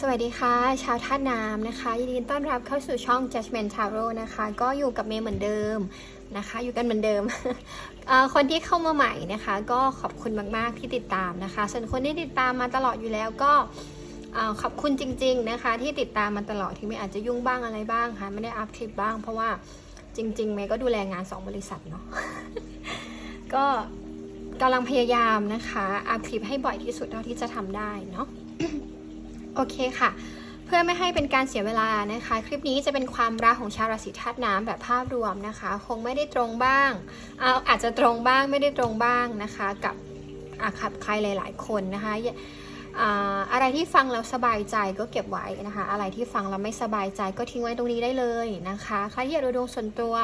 สวัสดีค่ะ ชาวท่าน้ำนะคะ ยินดีต้อนรับเข้าสู่ช่อง Judgment Tarot นะคะ ก็อยู่กับเมย์เหมือนเดิมนะคะ อยู่กันเหมือนเดิม คนที่เข้ามาใหม่นะคะ ก็ขอบคุณมาก ๆ ที่ติดตามนะคะ ส่วนคนที่ติดตามมาตลอดอยู่แล้วก็ขอบคุณจริง ๆ นะคะ ที่ติดตามมาตลอดที่ไม่อาจจะยุ่งบ้างอะไรบ้างค่ะไม่ได้อัพคลิปบ้าง เพราะว่าจริง ๆ เมย์ก็ดูแลงาน 2 บริษัทเนาะก็กำลังพยายามนะคะอัพคลิปให้บ่อยที่สุดเท่าที่จะทำได้เนาะ โอเคค่ะ เพื่อไม่ให้เป็นการเสียเวลานะคะ คลิปนี้จะเป็นความรักของชาวราศีธาตุน้ำแบบภาพรวมนะคะ คงไม่ได้ตรงบ้างเอาอาจจะตรงบ้างไม่ได้ตรงบ้างนะคะ กับอาคับใครหลาย ๆ คนนะคะอย่าอ่าอะไรที่ฟังแล้วสบายใจก็เก็บไว้นะคะ อะไรที่ฟังแล้วไม่สบายใจก็ทิ้งไว้ตรงนี้ได้เลยนะคะใครที่อยากดูดวงส่วนตัว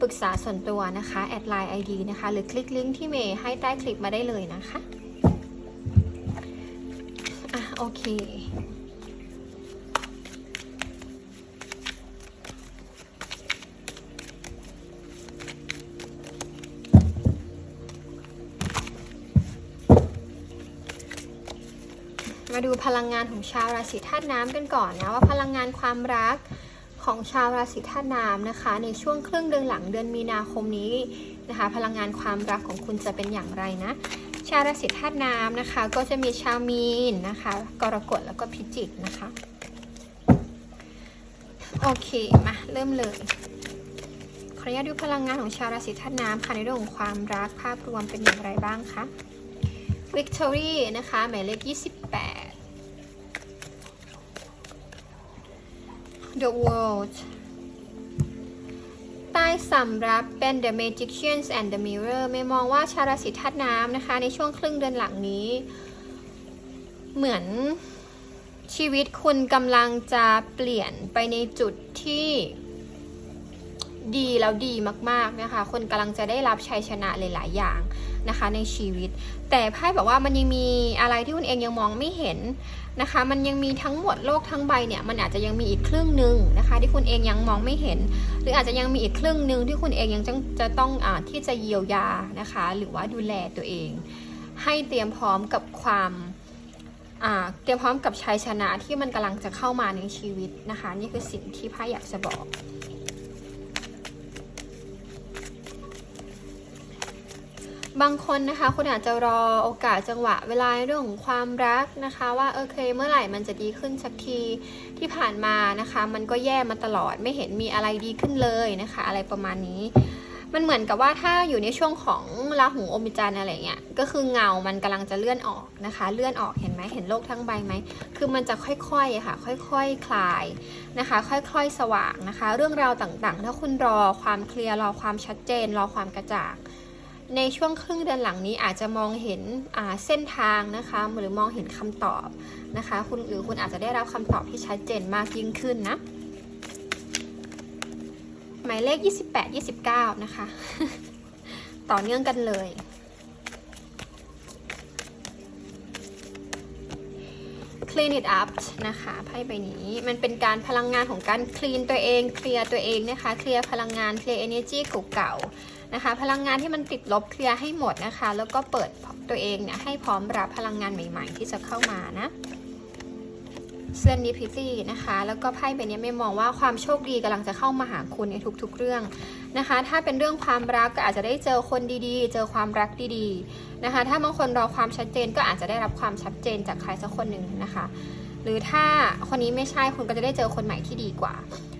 ปรึกษาส่วนตัวนะคะแอดไลน์ ID นะคะ หรือคลิกลิงก์ที่เมย์ให้ใต้คลิปมาได้เลยนะคะอะโอเค มาดูพลังงานของชาวราศีธาตุน้ำกันก่อนนะว่าพลังงานความรักของชาวราศีธาตุน้ำนะคะ ในช่วงครึ่งเดือนหลังเดือนมีนาคมนี้นะคะ พลังงานความรักของคุณจะเป็นอย่างไรนะ ชาวราศีธาตุน้ำนะคะ ก็จะมีชาวมีนนะคะ กรกฎแล้วก็พิจิกนะคะ โอเคมาเริ่มเลยขออนุญาตดูพลังงานของชาวราศีธาตุน้ำค่ะในเรื่องของความรักภาพรวมเป็นอย่างไรบ้างคะ Victory นะคะหมายเลข28 The World ใต้สำรับเป็น The Magicians and the Mirror ไม่มองว่าชาราศีธาตุน้ำนะคะ ในช่วงครึ่งเดือนหลังนี้ เหมือนชีวิตคุณกำลังจะเปลี่ยนไปในจุดที่ ดีแล้วดีมากๆนะคะ คนกำลังจะได้รับชัยชนะหลายๆอย่างนะคะในชีวิต แต่ไพ่บอกว่ามันยังมีอะไรที่คุณเองยังมองไม่เห็นนะคะ มันยังมีทั้งหมดโลกทั้งใบเนี่ยมันอาจจะยังมีอีกครึ่งหนึ่งนะคะ ที่คุณเองยังมองไม่เห็น หรืออาจจะยังมีอีกครึ่งหนึ่งที่คุณเองยังจะจะต้องอที่จะเยียวยานะคะ หรือว่าดูแลตัวเอง ให้เตรียมพร้อมกับความเตรียมพร้อมกับชัยชนะที่มันกำลังจะเข้ามาในชีวิตนะคะ นี่คือสิ่งที่ไพ่อยากจะบอก บางคนนะคะคุณอาจจะรอโอกาสจังหวะเวลาเรื่องของความรักนะคะ ว่าโอเคเมื่อไหร่มันจะดีขึ้นสักทีที่ผ่านมานะคะ มันก็แย่มาตลอดไม่เห็นมีอะไรดีขึ้นเลยนะคะ อะไรประมาณนี้ มันเหมือนกับว่าถ้าอยู่ในช่วงของราหูอมิจันทร์อะไรเงี้ยก็คือเงามันกำลังจะเลื่อนออกนะคะ เลื่อนออกเห็นไหมเห็นโลกทั้งใบไหมคือมันจะค่อยๆค่ะ ค่อยๆคคลายนะคะ ค่อยๆสว่างนะคะ เรื่องราวต่างๆ ถ้าคุณรอความเคลียร์รอความชัดเจน รอความกระจ่าง ในช่วงครึ่งเดือนหลังนี้อาจจะมองเห็นเส้นทางนะคะหรือมองเห็นคำตอบนะคะ คุณหรือคุณอาจจะได้รับคำตอบที่ชัดเจนมากยิ่งขึ้นนะ หมายเลข 28 29 นะคะ ต่อเนื่องกันเลย clean it up นะคะไพ่ใบนี้มันเป็นการพลังงานของการคลีนตัวเอง เคลียร์ตัวเองนะคะ เคลียร์พลังงาน เคลียร์ energy เก่าๆนะคะ พลังงานที่มันติดลบเคลียร์ให้หมดนะคะ แล้วก็เปิดตัวเองเนี่ยให้พร้อมรับพลังงานใหม่ ๆ ที่จะเข้ามานะเซนดิพิตี้นะคะ แล้วก็ไพ่ใบนี้ไม่มองว่าความโชคดีกำลังจะเข้ามาหาคุณในทุกๆเรื่องนะคะ ถ้าเป็นเรื่องความรักก็อาจจะได้เจอคนดีๆ เจอความรักดีๆ นะคะ ถ้าบางคนรอความชัดเจนก็อาจจะได้รับความชัดเจนจากใครสักคนหนึ่งนะคะ หรือถ้าคนนี้ไม่ใช่คุณก็จะได้เจอคนใหม่ที่ดีกว่า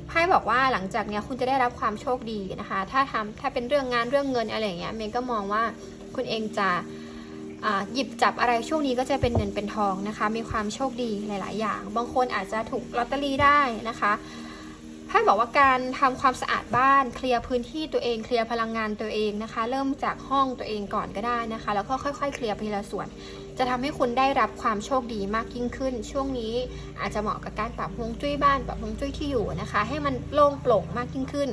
ไพ่บอกว่าหลังจากเนี้ยคุณจะได้รับความโชคดีนะคะ ถ้าทำถ้าเป็นเรื่องงานเรื่องเงินอะไรอย่างเงี้ยเมย์ก็มองว่าคุณเองจะหยิบจับอะไรช่วงนี้ก็จะเป็นเงินเป็นทองนะคะ มีความโชคดีหลาย ๆ อย่าง บางคนอาจจะถูกลอตเตอรี่ได้นะคะ ไพ่บอกว่าการทำความสะอาดบ้าน เคลียร์พื้นที่ตัวเองเคลียร์พลังงานตัวเองนะคะ เริ่มจากห้องตัวเองก่อนก็ได้นะคะ แล้วก็ค่อย ๆ เคลียร์ไปทีละส่วน จะทำให้คุณได้รับความโชคดีมากยิ่งขึ้น ช่วงนี้อาจจะเหมาะกับการปรับฮวงจุ้ยบ้านปรับฮวงจุ้ยที่อยู่นะคะ ให้มันโล่งโปร่งมากยิ่งขึ้น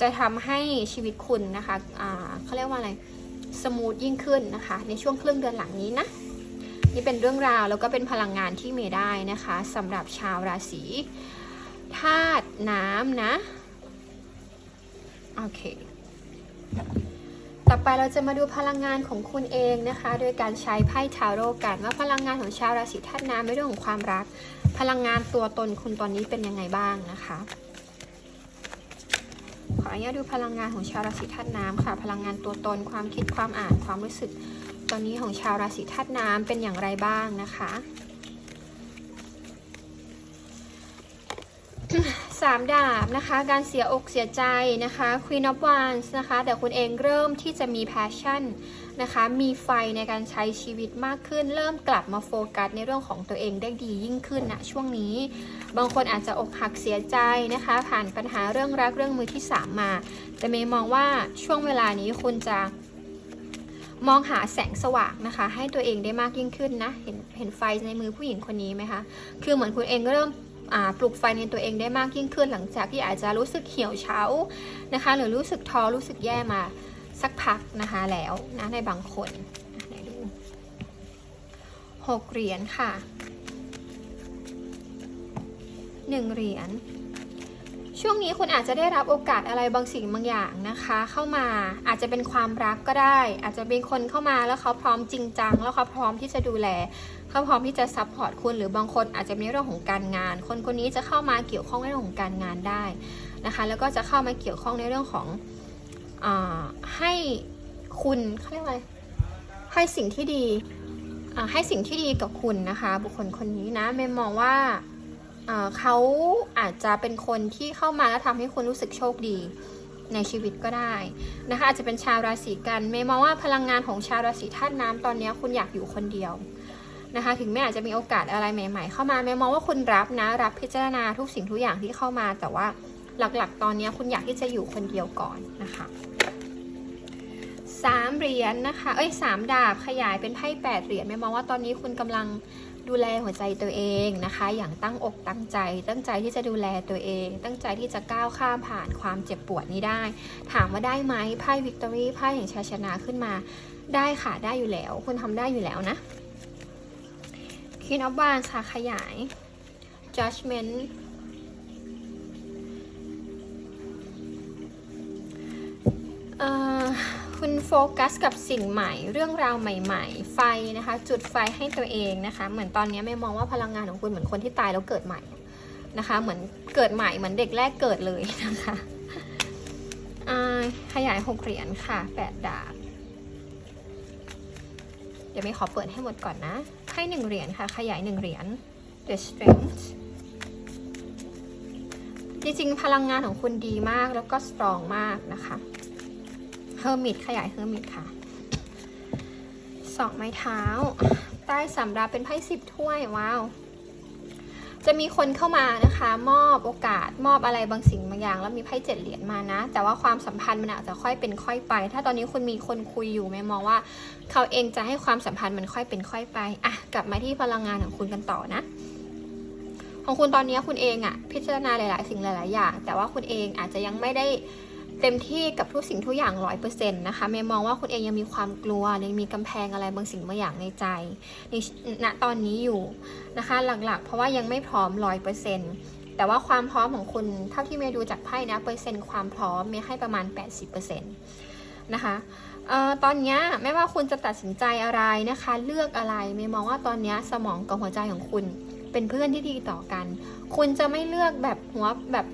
จะทำให้ชีวิตคุณนะคะเขาเรียกว่าอะไรสมูทยิ่งขึ้นนะคะ ในช่วงครึ่งเดือนหลังนี้นะนี่เป็นเรื่องราวแล้วก็เป็นพลังงานที่เมย์ได้นะคะสำหรับชาวราศี ธาตุน้ำนะ โอเค ต่อไปเราจะมาดูพลังงานของคุณเองนะคะ โดยการใช้ไพ่ทาโร่กันว่าพลังงานของชาวราศีธาตุน้ำในเรื่องของความรัก พลังงานตัวตนคุณตอนนี้เป็นยังไงบ้างนะคะ ขออนุญาตดูพลังงานของชาวราศีธาตุน้ำค่ะ พลังงานตัวตนความคิดความอ่านความรู้สึก ตอนนี้ของชาวราศีธาตุน้ำเป็นอย่างไรบ้างนะคะ สามดาบนะคะ การเสียอกเสียใจนะคะ Queen of Wands นะคะ แต่คุณเองเริ่มที่จะมี passion นะคะ มีไฟในการใช้ชีวิตมากขึ้น เริ่มกลับมาโฟกัสในเรื่องของตัวเองได้ดียิ่งขึ้นนะช่วงนี้ บางคนอาจจะอกหักเสียใจนะคะ ผ่านปัญหาเรื่องรักเรื่องมือที่สามมา แต่เมย์มองว่าช่วงเวลานี้คุณจะมองหาแสงสว่างนะคะ ให้ตัวเองได้มากยิ่งขึ้นนะ เห็นเห็นไฟในมือผู้หญิงคนนี้ไหมคะ คือเหมือนคุณเองเริ่ม ปลุกไฟในตัวเองได้มากยิ่งขึ้นหลังจากที่อาจจะรู้สึกเหี่ยวเฉานะคะ หรือรู้สึกท้อรู้สึกแย่มาสักพักนะคะแล้วนะในบางคนไหนดูหกเหรียญค่ะหนึ่งเหรียญ ช่วงนี้คุณอาจจะได้รับโอกาสอะไรบางสิ่งบางอย่างนะคะ เข้ามาอาจจะเป็นความรักก็ได้ อาจจะเป็นคนเข้ามาแล้วเขาพร้อมจริงจังแล้วเขาพร้อมที่จะดูแลเขาพร้อมที่จะซัพพอร์ตคุณหรือบางคนอาจจะมีเรื่องของการงาน คนคนนี้จะเข้ามาเกี่ยวข้องในเรื่องของการงานได้นะคะ แล้วก็จะเข้ามาเกี่ยวข้องในเรื่องของอให้คุณเขาเรียกอะไรให้สิ่งที่ดีให้สิ่งที่ดีกับคุณนะคะ บุคคลคนนี้นะเมย์มองว่า เขาอาจจะเป็นคนที่เข้ามาแล้วทำให้คุณรู้สึกโชคดีในชีวิตก็ได้นะคะอาจจะเป็นชาวราศีกันเมย์มองว่าพลังงานของชาวราศีธาตุน้ำตอนนี้คุณอยากอยู่คนเดียวนะคะ ถึงแม้อาจจะมีโอกาสอะไรใหม่ ๆ เข้ามาเมย์มองว่าคุณรับนะรับพิจารณาทุกสิ่งทุกอย่างที่เข้ามา แต่ว่าหลักๆ ตอนนี้คุณอยากที่จะอยู่คนเดียวก่อนนะคะสามเหรียญนะคะเอ้ยสามดาบขยายเป็นไพ่แปดเหรียญเมย์มองว่าตอนนี้คุณกำลัง ดูแลหัวใจตัวเองนะคะ อย่างตั้งอกตั้งใจ ตั้งใจที่จะดูแลตัวเอง ตั้งใจที่จะก้าวข้ามผ่านความเจ็บปวดนี้ได้ ถามว่าได้ไหมไพ่วิกตอรี่ไพ่แห่งชัยชนะขึ้นมา ได้ค่ะได้อยู่แล้ว คุณทำได้อยู่แล้วนะคินอ f บานค่ะขยาย judgment เอ่อ คุณโฟกัสกับสิ่งใหม่ เรื่องราวใหม่ ๆ ไฟนะคะ จุดไฟให้ตัวเองนะคะ เหมือนตอนนี้ไม่มองว่าพลังงานของคุณเหมือนคนที่ตายแล้วเกิดใหม่นะคะ เหมือนเกิดใหม่เหมือนเด็กแรกเกิดเลยนะคะขยายหกเหรียญค่ะแปดดาบเดี๋ยวไม่ขอเปิดให้หมดก่อนนะให้หนึ่งเหรียญค่ะ ขยายหนึ่งเหรียญ the strength จริงๆ พลังงานของคุณดีมากแล้วก็สตรองมากนะคะ อร์มิตขยายเฮอร์มิตค่ะสองไม้เท้า ใต้สำรับเป็นไพ่สิบถ้วย ว้าว จะมีคนเข้ามานะคะ มอบโอกาสมอบอะไรบางสิ่งบางอย่าง แล้วมีไพ่เจ็ดเหรียญมานะ แต่ว่าความสัมพันธ์มันอาจจะค่อยเป็นค่อยไป ถ้าตอนนี้คุณมีคนคุยอยู่ไหมมองว่า เขาเองจะให้ความสัมพันธ์มันค่อยเป็นค่อยไปอะกลับมาที่พลังงานของคุณกันต่อนะของคุณตอนนี้คุณเองอะพิจารณาหลาย ๆ สิ่งหลาย ๆ อย่าง แต่ว่าคุณเองอาจจะยังไม่ได้ เต็มที่กับทุกสิ่งทุกอย่างร้อยเปอร์เซ็นต์นะคะเมย์มองว่าคุณเองยังมีความกลัวยังมีกำแพงอะไรบางสิ่งบางอย่างในใจในณตอนนี้อยู่นะคะหลักๆ เพราะว่ายังไม่พร้อมร้อยเปอร์เซ็นต์แต่ว่าความพร้อมของคุณเท่าที่เมย์ดูจากไพ่นะเปอร์เซ็นต์ความพร้อมเมย์ให้ประมาณ 80%นะคะเอ่อตอนนี้ไม่ว่าคุณจะตัดสินใจอะไรนะคะ เลือกอะไรเมย์มองว่าตอนนี้สมองกับหัวใจของคุณ เป็นเพื่อนที่ดีต่อกัน คุณจะไม่เลือกแบบหัวแบบ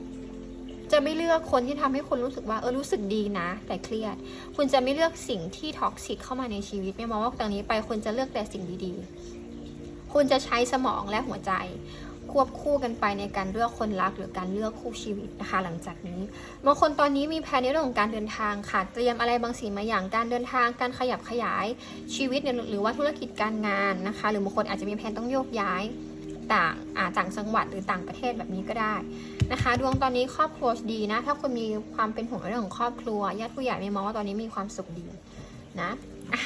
จะไม่เลือกคนที่ทำให้คุณรู้สึกว่าเออรู้สึกดีนะ แต่เครียด คุณจะไม่เลือกสิ่งที่ท็อกซิกเข้ามาในชีวิตไม่มองว่าตอนนี้ไปคุณจะเลือกแต่สิ่งดีๆ คุณจะใช้สมองและหัวใจ ควบคู่กันไปในการเลือกคนรักหรือการเลือกคู่ชีวิตนะคะ หลังจากนี้บางคนตอนนี้มีแผนในเรื่องของการเดินทางค่ะเตรียมอะไรบางสิ่งบางอย่างการเดินทาง การขยับขยายชีวิตหรือว่าธุรกิจการงานนะคะ หรือบางคนอาจจะมีแผนต้องโยกย้าย ต่างอ่าต่างจังหวัดหรือต่างประเทศแบบนี้ก็ได้นะคะ ดวงตอนนี้ครอบครัวดีนะ ถ้าคุณมีความเป็นห่วงเรื่องของครอบครัวญาติผู้ใหญ่ไม่มองว่าตอนนี้มีความสุขดีนะอะ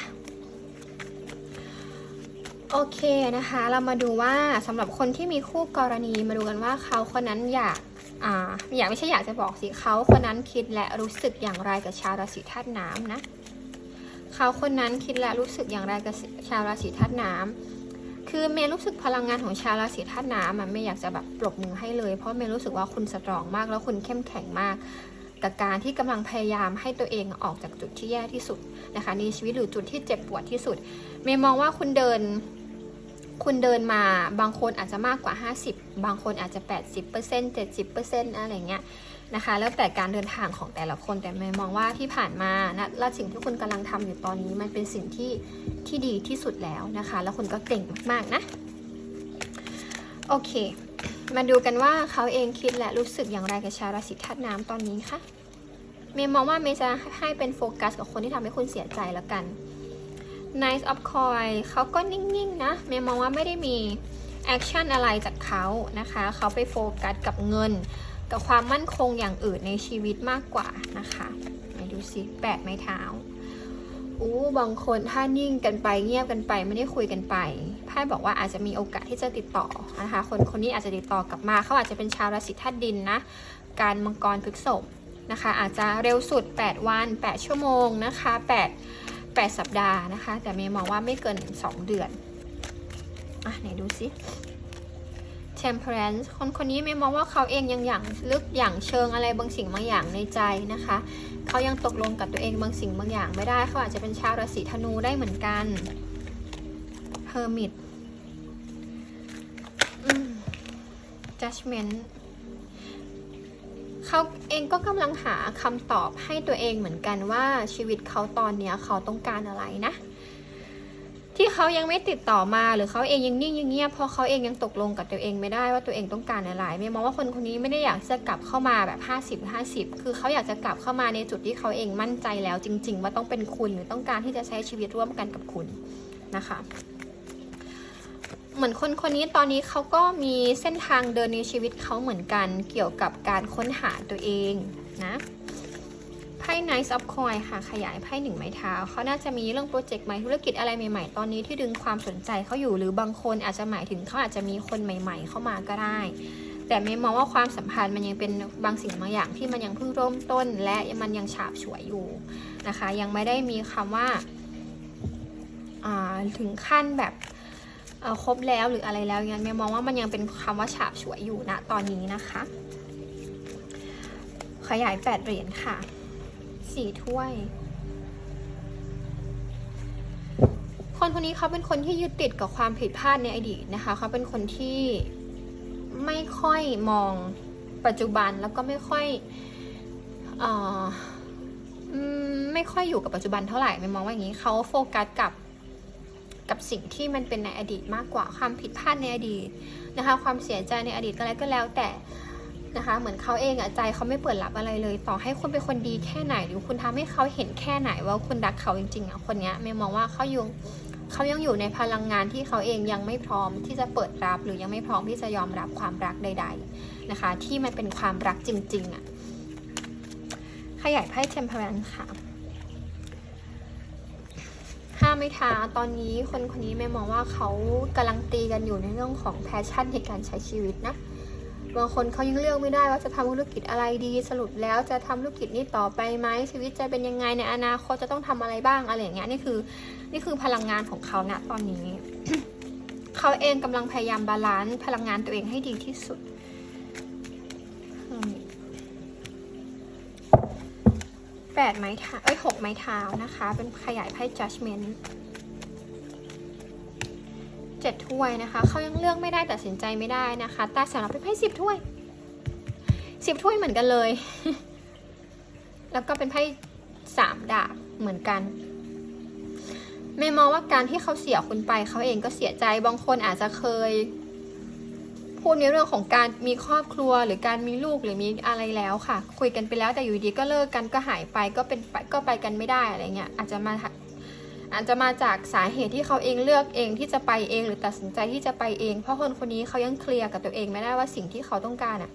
โอเคนะคะ เรามาดูว่าสำหรับคนที่มีคู่กรณีมาดูกันว่าเขาคนนั้นอยากอ่าอยากไม่ใช่อยากจะบอกสิเขาคนนั้นคิดและรู้สึกอย่างไรกับชาวราศีธาตุน้ำนะเขาคนนั้นคิดและรู้สึกอย่างไรกับชาวราศีธาตุน้ำ คือเมย์รู้สึกพลังงานของชาวราศีธาตุน้ำมันไม่อยากจะแบบปรบมือให้เลย เพราะเมย์รู้สึกว่าคุณสตรองมาก แล้วคุณเข้มแข็งมาก กับการที่กำลังพยายามให้ตัวเองออกจากจุดที่แย่ที่สุดนะคะในชีวิตหรือจุดที่เจ็บปวดที่สุด เมย์มองว่าคุณเดิน คุณเดินมาบางคนอาจจะมากกว่า 50 บางคนอาจจะ 80% 70%อะไรเงี้ย นะคะ แล้วแต่การเดินทางของแต่ละคนแต่ไม่มองว่าที่ผ่านมานะและสิ่งที่คุณกำลังทำอยู่ตอนนี้มันเป็นสิ่งที่ที่ดีที่สุดแล้วนะคะ แล้วคุณก็เก่งมากๆนะโอเค มาดูกันว่าเขาเองคิดและรู้สึกอย่างไรกับชาวราศีธาตุน้ำตอนนี้คะเมย์มองว่าเมย์จะให้เป็นโฟกัสกับคนที่ทำให้คุณเสียใจแล้วกัน Nice of Coin เขาก็นิ่งๆนะเมย์มองว่าไม่ได้มีแอคชั่นอะไรจากเขานะคะ เขาไปโฟกัสกับเงิน กับความมั่นคงอย่างอื่นในชีวิตมากกว่านะคะไหนดูสิแปดไม้เท้าอู้บางคนถ้านิ่งกันไปเงียบกันไปไม่ได้คุยกันไปไพ่บอกว่าอาจจะมีโอกาสที่จะติดต่อนะคะคนคนนี้อาจจะติดต่อกลับมาเขาอาจจะเป็นชาวราศีธาตุดินนะการมังกรพฤกษบนะคะอาจจะเร็วสุด 8 วัน 8 ชั่วโมงนะคะ 8 8 สัปดาห์นะคะ แต่เมย์มองว่าไม่เกิน 2 เดือน อะไหนดูสิ temperance คนคนนี้เมย์มองว่าเขาเองยังอย่างลึกอย่างเชิงอะไรบางสิ่งบางอย่างในใจนะคะ เขายังตกลงกับตัวเองบางสิ่งบางอย่างไม่ได้ เขาอาจจะเป็นชาวราศีธนูได้เหมือนกัน hermit judgment เขาเองก็กำลังหาคำตอบให้ตัวเองเหมือนกันว่าชีวิตเขาตอนเนี้ยเขาต้องการอะไรนะ เขายังไม่ติดต่อมาหรือเขาเองยังนิ่งยังเงียบเพราะเขาเองยังตกลงกับตัวเองไม่ได้ว่าตัวเองต้องการอะไรไม่มองว่าคนคนนี้ไม่ได้อยากจะกลับเข้ามาแบบ 50 50 คือเขาอยากจะกลับเข้ามาในจุดที่เขาเองมั่นใจแล้วจริง ๆ ว่าต้องเป็นคุณหรือต้องการที่จะใช้ชีวิตร่วมกันกับคุณนะคะเหมือนคนคนนี้ตอนนี้เขาก็มีเส้นทางเดินในชีวิตเขาเหมือนกันเกี่ยวกับการค้นหาตัวเองนะ Nice of Coin ค่ะขยายไพ่หนึ่งไม้เท้าเขาน่าจะมีเรื่องโปรเจกต์ใหม่ธุรกิจอะไรใหม่ๆ ตอนนี้ที่ดึงความสนใจเขาอยู่หรือบางคนอาจจะหมายถึงเขาอาจจะมีคนใหม่ ๆ เข้ามาก็ได้ แต่ไม่มองว่าความสัมพันธ์มันยังเป็นบางสิ่งบางอย่างที่มันยังเพิ่งเริ่มต้น และมันยังฉาบฉวยอยู่นะคะ ยังไม่ได้มีคำว่าอ่าถึงขั้นแบบครบแล้วหรืออะไรแล้วยังไม่มองว่ามันยังเป็นคำว่าฉาบฉวยอยู่นะตอนนี้นะคะขยายแปดเหรียญค่ะ สี่ถ้วย คนคนนี้เขาเป็นคนที่ยึดติดกับความผิดพลาดในอดีตนะคะ เขาเป็นคนที่ไม่ค่อยมองปัจจุบันแล้วก็ไม่ค่อยออไม่ค่อยอยู่กับปัจจุบันเท่าไหร่ไม่มองว่าอย่างนี้เขาโฟกัสกับกับสิ่งที่มันเป็นในอดีตมากกว่าความผิดพลาดในอดีตนะคะ ความเสียใจในอดีตก็แล้วก็แล้วแต่ นะคะ เหมือนเขาเองอะใจเขาไม่เปิดรับอะไรเลย ต่อให้คุณเป็นคนดีแค่ไหน หรือคุณทำให้เขาเห็นแค่ไหนว่าคุณรักเขาจริงๆอะคนเนี้ยไม่มองว่าเขายู่เขายังอยู่ในพลังงานที่เขาเองยังไม่พร้อมที่จะเปิดรับ หรือยังไม่พร้อมที่จะยอมรับความรักใด ๆนะคะ ที่มันเป็นความรักจริงๆอะขยายไพ่ temperance ค่ะห้าไม่ท้าตอนนี้คนคนนี้แม่มองว่าเขากำลังตีกันอยู่ในเรื่องของแพชชั่นในการใช้ชีวิตนะ บางคนเขายังเลือกไม่ได้ว่าจะทำธุรกิจอะไรดีสรุปแล้วจะทำธุรกิจนี้ต่อไปไหมชีวิตจะเป็นยังไงในอนาคตจะต้องทำอะไรบ้างอะไรอย่างเงี้ยนี่คือนี่คือพลังงานของเขาณตอนนี้ เขาเองกำลังพยายามบาลานซ์พลังงานตัวเองให้ดีที่สุดแปดไม้เท้าเอ้ยหกไม้เท้านะคะ เป็นขยายไพ่ judgment เจ็ดถ้วยนะคะ เขายังเลือกไม่ได้ตัดสินใจไม่ได้นะคะตาสำหรับเป็นไพ่สิบถ้วยสิบถ้วยเหมือนกันเลย แล้วก็เป็นไพ่สามดาบเหมือนกันเมย์มองว่าการที่เขาเสียคุณไปเขาเองก็เสียใจบางคนอาจจะเคย พูดในเรื่องของการมีครอบครัวหรือการมีลูกหรือมีอะไรแล้วค่ะ คุยกันไปแล้วแต่อยู่ดีก็เลิกกันก็หายไปก็เป็นก็ไปกันไม่ได้อะไรเงี้ยอาจจะมา อาจจะมาจากสาเหตุที่เขาเองเลือกเองที่จะไปเองหรือตัดสินใจที่จะไปเอง เพราะคนคนนี้เขายังเคลียร์กับตัวเองไม่ได้ว่าสิ่งที่เขาต้องการอะ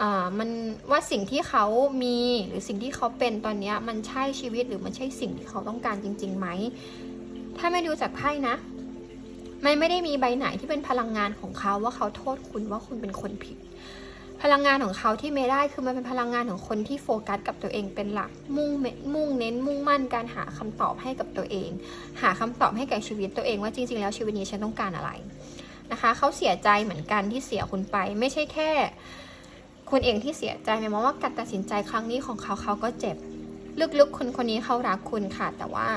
อ่ามันว่าสิ่งที่เขามีหรือสิ่งที่เขาเป็นตอนนี้มันใช่ชีวิตหรือมันใช่สิ่งที่เขาต้องการจริงๆไหม ถ้าไม่ดูจากไพ่นะไมันไม่ได้มีใบไหนที่เป็นพลังงานของเขาว่าเขาโทษคุณว่าคุณเป็นคนผิด พลังงานของเขาที่ไม่ได้คือมันเป็นพลังงานของคนที่โฟกัสกับตัวเองเป็นหลัก มุ่งมุ่งเน้น มุ่งมั่นการหาคำตอบให้กับตัวเอง หาคำตอบให้กับชีวิตตัวเองว่าจริง ๆ แล้วชีวิตนี้ฉันต้องการอะไรนะคะเขาเสียใจเหมือนกันที่เสียคุณไป ไม่ใช่แค่คุณเองที่เสียใจหมยความว่าการตัดสินใจครั้งนี้ของเขาเขาก็เจ็บ ลึกๆคนคนนี้เขารักคุณค่ะแต่ว่า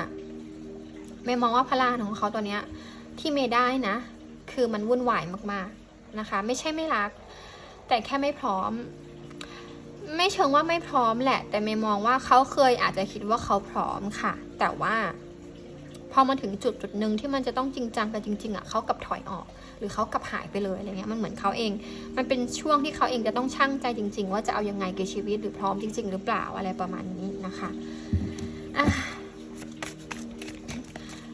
ไม่มองว่าพลังของเขาตัวเนี้ยที่เมย์ได้นะ คือมันวุ่นวายมากๆนะคะ ไม่ใช่ไม่รัก แต่แค่ไม่พร้อม ไม่เชิงว่าไม่พร้อมแหละ แต่เมย์มองว่าเขาเคยอาจจะคิดว่าเขาพร้อมค่ะ แต่ว่าพอมาถึงจุดจุดหนึ่งที่มันจะต้องจริงจังกันจริง ๆอะเขากลับถอยออก หรือเขากับหายไปเลยอะไรเงี้ยมันเหมือนเขาเอง มันเป็นช่วงที่เขาเองจะต้องชั่งใจจริง ๆ ว่าจะเอายังไงกับชีวิตหรือพร้อมจริง ๆ หรือเปล่าอะไรประมาณนี้นะคะอะ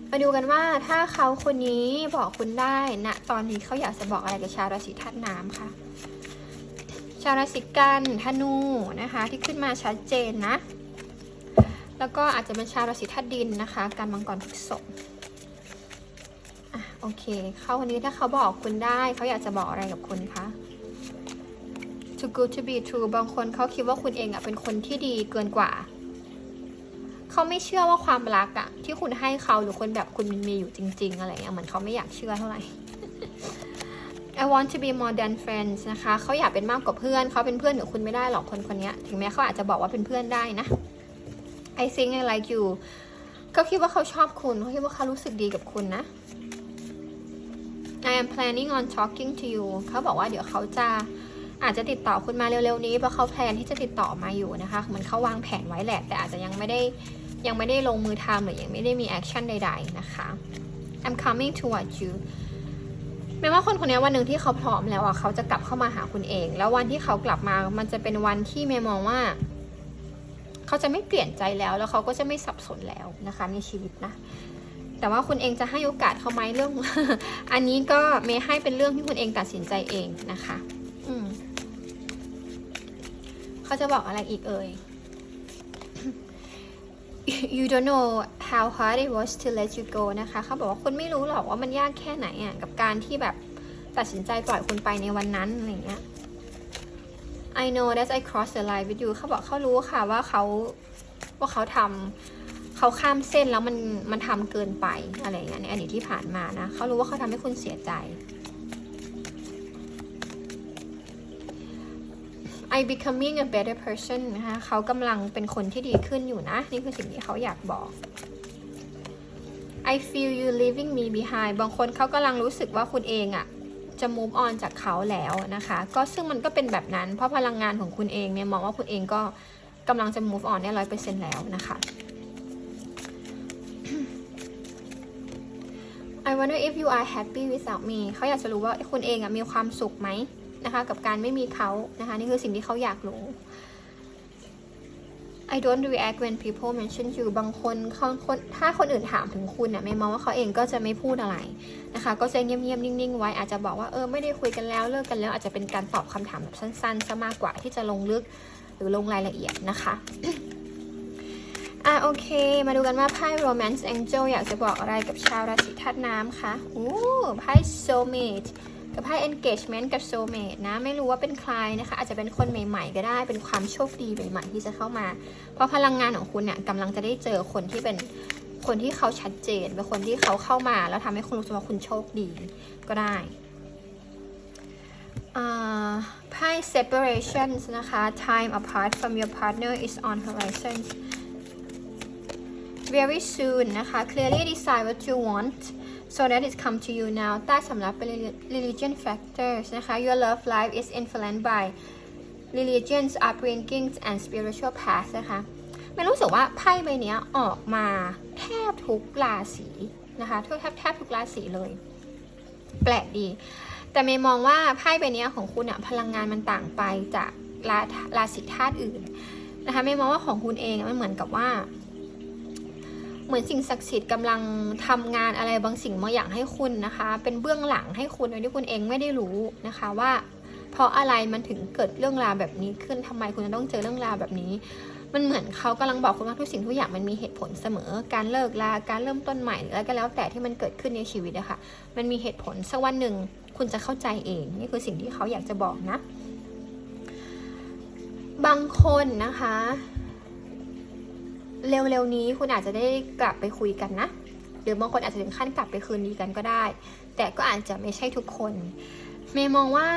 มาดูกันว่าถ้าเขาคนนี้บอกคุณได้นะตอนนี้เขาอยากจะบอกอะไรกับชาวราศีธาตุน้ำค่ะ ชาวราศีกันธนูนะคะที่ขึ้นมาชัดเจนนะ แล้วก็อาจจะเป็นชาวราศีธาตุดินนะคะ การมังกรพฤษภอะโอเค เขาวันนี้ถ้าเขาบอกคุณได้เขาอยากจะบอกอะไรกับคุณคะ too good to be true บางคนเขาคิดว่าคุณเองอะเป็นคนที่ดีเกินกว่า เขาไม่เชื่อว่าความรักอะที่คุณให้เขาหรือคนแบบคุณมันมีอยู่จริง ๆ อะไรเงี้ยเหมือนเขาไม่อยากเชื่อเท่าไหร่ I want to be more than friends นะคะเขาอยากเป็นมากกว่าเพื่อนเขาเป็นเพื่อนกับคุณไม่ได้หรอกคนคนนี้ถึงแม้เขาอาจจะบอกว่าเป็นเพื่อนได้นะ I think I like you เขาคิดว่าเขาชอบคุณเขาคิดว่าเขารู้สึกดีกับคุณนะ I am planning on talking to you เขาบอกว่าเดี๋ยวเขาจะอาจจะติดต่อคุณมาเร็วๆนี้เพราะเขาแพลนที่จะติดต่อมาอยู่นะคะเหมือนเขาวางแผนไว้แหละ แต่อาจจะยังไม่ได้ยังไม่ได้ลงมือทำหรือยังไม่ได้มีแอคชั่นใด ๆ นะคะ I'm coming towards you แม้ว่าคนคนนี้วันหนึ่งที่เขาพร้อมแล้วอะเขาจะกลับเข้ามาหาคุณเอง แล้ววันที่เขากลับมา มันจะเป็นวันที่เมย์มองว่า เขาจะไม่เปลี่ยนใจแล้ว แล้วเขาก็จะไม่สับสนแล้วนะคะ ในชีวิตนะแต่ว่าคุณเองจะให้โอกาสเขาไหมเรื่อง อันนี้ก็เมย์ให้เป็นเรื่องที่คุณเองตัดสินใจเองนะคะ อืมเขาจะบอกอะไรอีกเอ่ย you don't know how hard it was to let you go นะคะเขาบอกว่าคุณไม่รู้หรอกว่ามันยากแค่ไหนอะกับการที่แบบตัดสินใจปล่อยคุณไปในวันนั้นอะไรเงี้ย I know that I crossed the line with you เขาบอกเขารู้ค่ะว่าเขาว่าเขาทำเขาข้ามเส้นแล้วมันมันทำเกินไปอะไรเงี้ยในอดีตที่ผ่านมานะเขารู้ว่าเขาทำให้คุณเสียใจ I becoming a better person นะคะเขากำลังเป็นคนที่ดีขึ้นอยู่นะ นี่คือสิ่งที่เขาอยากบอก I feel you leaving me behind บางคนเขากำลังรู้สึกว่าคุณเองอะจะ move on จากเขาแล้วนะคะ ก็ซึ่งมันก็เป็นแบบนั้น เพราะพลังงานของคุณเองเนี่ยมองว่าคุณเองก็กำลังจะ move on ได้ร้อยเปอร์เซ็นต์แล้วนะคะ I wonder if you are happy without me เขาอยากจะรู้ว่าคุณเองอะมีความสุขไหม นะคะ กับการไม่มีเขานะคะ นี่คือสิ่งที่เขาอยากรู้ I don't react when people mention you บางคนเขาคนถ้าคนอื่นถามถึงคุณน่ะไม่มองว่าเขาเองก็จะไม่พูดอะไรนะคะ ก็จะเงียบๆนิ่ง ๆ ไว้อาจจะบอกว่าเออไม่ได้คุยกันแล้วเลิกกันแล้ว อาจจะเป็นการตอบคำถามแบบสั้นๆซะมากกว่าที่จะลงลึกหรือลงรายละเอียดนะคะอะโอเค มาดูกันว่าไพ่ Romance Angel อยากจะบอกอะไรกับชาวราศีธาตุน้ำคะ อู้ไพ่ Soulmate กับไพ่ engagement กับ soulmate นะ ไม่รู้ว่าเป็นใครนะคะ อาจจะเป็นคนใหม่ ๆ ก็ได้ เป็นความโชคดีใหม่ ๆ ที่จะเข้ามา เพราะพลังงานของคุณเนี่ยกำลังจะได้เจอคนที่เป็นคนที่เขาชัดเจน เป็นคนที่เขาเข้ามา แล้วทำให้คุณรู้สึกว่าคุณโชคดีก็ได้ไพ่ separations นะคะ time apart from your partner is on horizon very soon นะคะ clearly decide what you want so that it come to you now ใต้สำรับเป็น religion factors นะคะ your love life is influenced by religions upbringings and spiritual paths นะคะไม่รู้สึกว่าไพ่ใบนี้ออกมาแทบทุกราศีนะคะแทบแทบทุกราศีเลย แปลกดี แต่เมย์มองว่าไพ่ใบนี้ของคุณอะพลังงานมันต่างไปจากราราศีธาตุอื่นนะคะเมย์มองว่าของคุณเองมันเหมือนกับว่า เหมือนสิ่งศักดิ์สิทธิ์กำลังทำงานอะไรบางสิ่งบางอย่างให้คุณนะคะ เป็นเบื้องหลังให้คุณโดยที่คุณเองไม่ได้รู้นะคะว่า เพราะอะไรมันถึงเกิดเรื่องราวแบบนี้ขึ้นทำไมคุณจะต้องเจอเรื่องราวแบบนี้ มันเหมือนเขากำลังบอกคุณว่าทุกสิ่งทุกอย่างมันมีเหตุผลเสมอ การเลิกลาการเริ่มต้นใหม่หรืออะไรก็แล้วแต่ที่มันเกิดขึ้นในชีวิตอะค่ะมันมีเหตุผลสักวันหนึ่งคุณจะเข้าใจเองนี่คือสิ่งที่เขาอยากจะบอกนะ บางคนนะคะ เร็วๆนี้คุณอาจจะได้กลับไปคุยกันนะ หรือบางคนอาจจะถึงขั้นกลับไปคืนดีกันก็ได้ แต่ก็อาจจะไม่ใช่ทุกคนเมย์มองว่า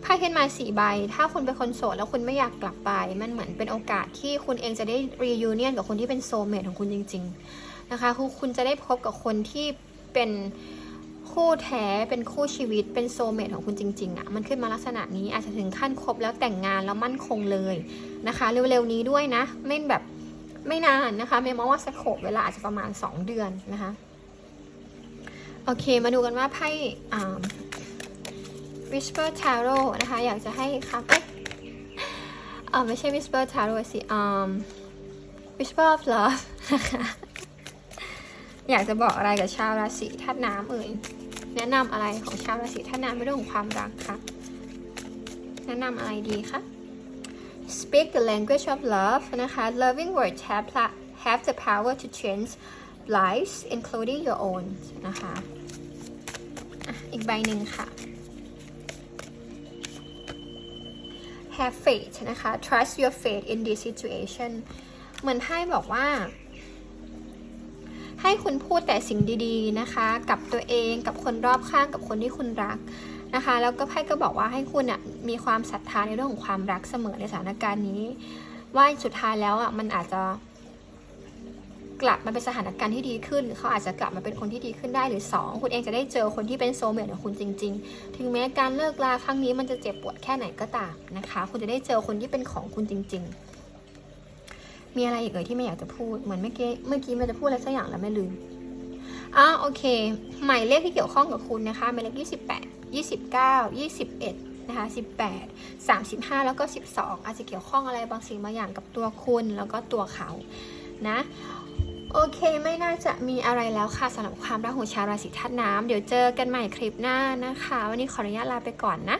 ไพ่ขึ้นมาสี่ใบ ถ้าคุณเป็นคนโสดแล้วคุณไม่อยากกลับไป มันเหมือนเป็นโอกาสที่คุณเองจะได้รียูเนียนกับคนที่เป็นโซเมทของคุณจริง ๆ นะคะคือคุณจะได้พบกับคนที่เป็น คู่แท้เป็นคู่ชีวิตเป็นโซเมตของคุณจริงๆอะ่ะมันขึ้นมาลักษณะนี้อาจจะถึงขั้นคบแล้วแต่งงานแล้วมั่นคงเลยนะคะ เร็วๆนี้ด้วยนะ ไม่แบบไม่นานนะคะเมย์มองว่าสโคปเวลาอาจจะประมาณ 2 เดือนนะคะ โอเคมาดูกันว่าไพ่ Whisper Tarot นะคะ อยากจะให้ครับเอ๊ะอ่ไม่ใช่ Whisper Tarot สิอ่า Whisper of Love นะคะอยากจะบอกอะไรกับชาวราศีธาตุน้ำเอ่ย แนะนำอะไรของชาวราศีธน้ำในเรื่องของความรักคะแนะนำอะไรดีคะ Speak the language of love นะคะ Loving words have, have the power to change lives including your own นะคะอะอีกใบหนึ่งค่ะ Have faith นะคะ Trust your faith in this situation เหมือนไพ่บอกว่า ให้คุณพูดแต่สิ่งดีๆนะคะ กับตัวเองกับคนรอบข้างกับคนที่คุณรักนะคะ แล้วก็ไพ่ก็บอกว่าให้คุณอะมีความศรัทธาในเรื่องของความรักเสมอในสถานการณ์นี้ ว่าสุดท้ายแล้วอะมันอาจจะกลับมาเป็นสถานการณ์ที่ดีขึ้น เขาอาจจะกลับมาเป็นคนที่ดีขึ้นได้หรือ 2 คุณเองจะได้เจอคนที่เป็นโซเมตของคุณจริง ๆ ถึงแม้การเลิกลาครั้งนี้มันจะเจ็บปวดแค่ไหนก็ตามนะคะ คุณจะได้เจอคนที่เป็นของคุณจริง ๆ มีอะไรอีกเอ่ยที่ไม่อยากจะพูดเหมือนเมื่อกี้เมื่อกี้มันจะพูดอะไรสักอย่างแล้วไม่ลืมอ่าโอเค หมายเลขที่เกี่ยวข้องกับคุณนะคะหมายเลข28 29 21นะคะ18 35แล้วก็12อาจจะเกี่ยวข้องอะไรบางสิ่งบางอย่างกับตัวคุณแล้วก็ตัวเขานะโอเคไม่น่าจะมีอะไรแล้วค่ะสำหรับความรักของชาวราศีธาตุน้ำเดี๋ยวเจอกันใหม่คลิปหน้านะคะ วันนี้ขออนุญาตลาไปก่อนนะ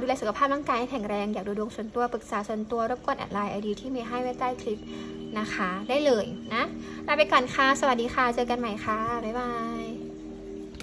ดูแลสุขภาพร่างกายให้แข็งแรงอยากดูดวงส่วนตัวปรึกษาส่วนตัวรบกวนแอดไลน์ไอดีที่มีให้ไว้ใต้คลิปนะคะ ได้เลยนะลาไปก่อนค่ะ สวัสดีค่ะ เจอกันใหม่ค่ะ บ๊ายบาย